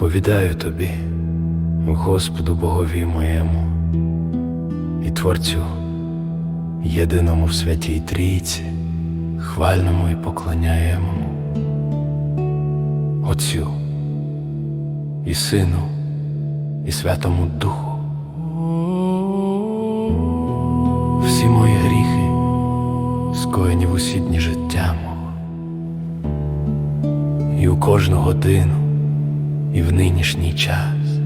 Відповідаю тобі, Господу Богові моєму і Творцю, єдиному в святій Трійці, хвальному і поклоняємому, Отцю і Сину, і Святому Духу. Всі мої гріхи, скоєні в усі дні життя мого, і у кожну годину, і в нинішній час,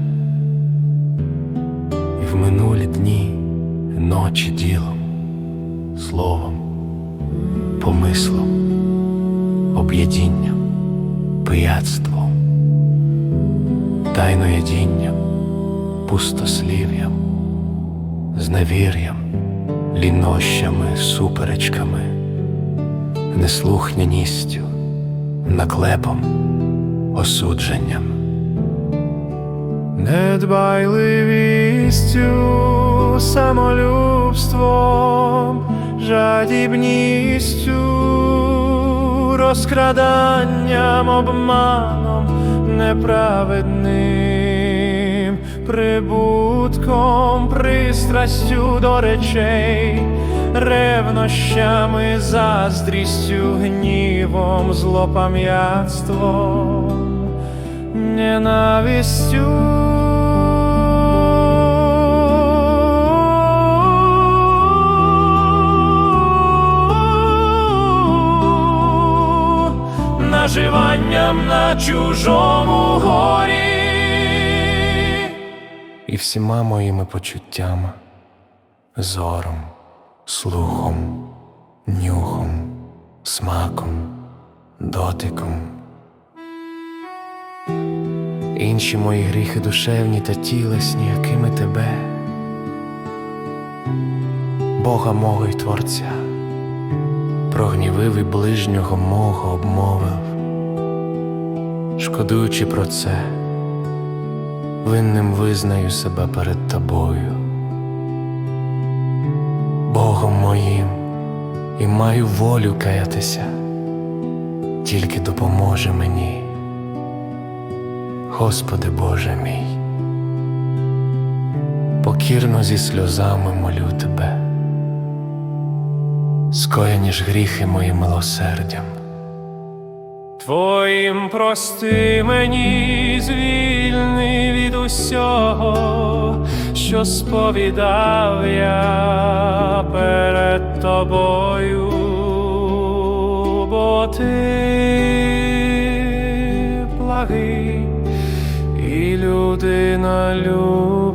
і в минулі дні, ночі ділом, словом, помислом, об'єдінням, пияцтвом, тайноєдінням, пустослів'ям, зневір'ям, лінощами, суперечками, неслухняністю, наклепом, осудженням, недбайливістю, самолюбством, жадібністю, розкраданням, обманом неправедним, прибутком, пристрастю до речей, ревнощами, заздрістю, гнівом, злопам'ятством, ненавистю. Наживанням на чужому горі і всіма моїми почуттями, зором, слухом, нюхом, смаком, дотиком. Інші мої гріхи душевні та тілесні, якими тебе, Бога мого й Творця, прогнівив і ближнього мого обмовив, шкодуючи про це, винним визнаю себе перед тобою, Богом моїм, і маю волю каятися, тільки допоможе мені. Господи Боже мій, покірно зі сльозами молю Тебе, скоєні ж гріхи мої милосердям. Твоїм прости мені звільни від усього, що сповідав я перед тобою, бо ти благий і людина любний.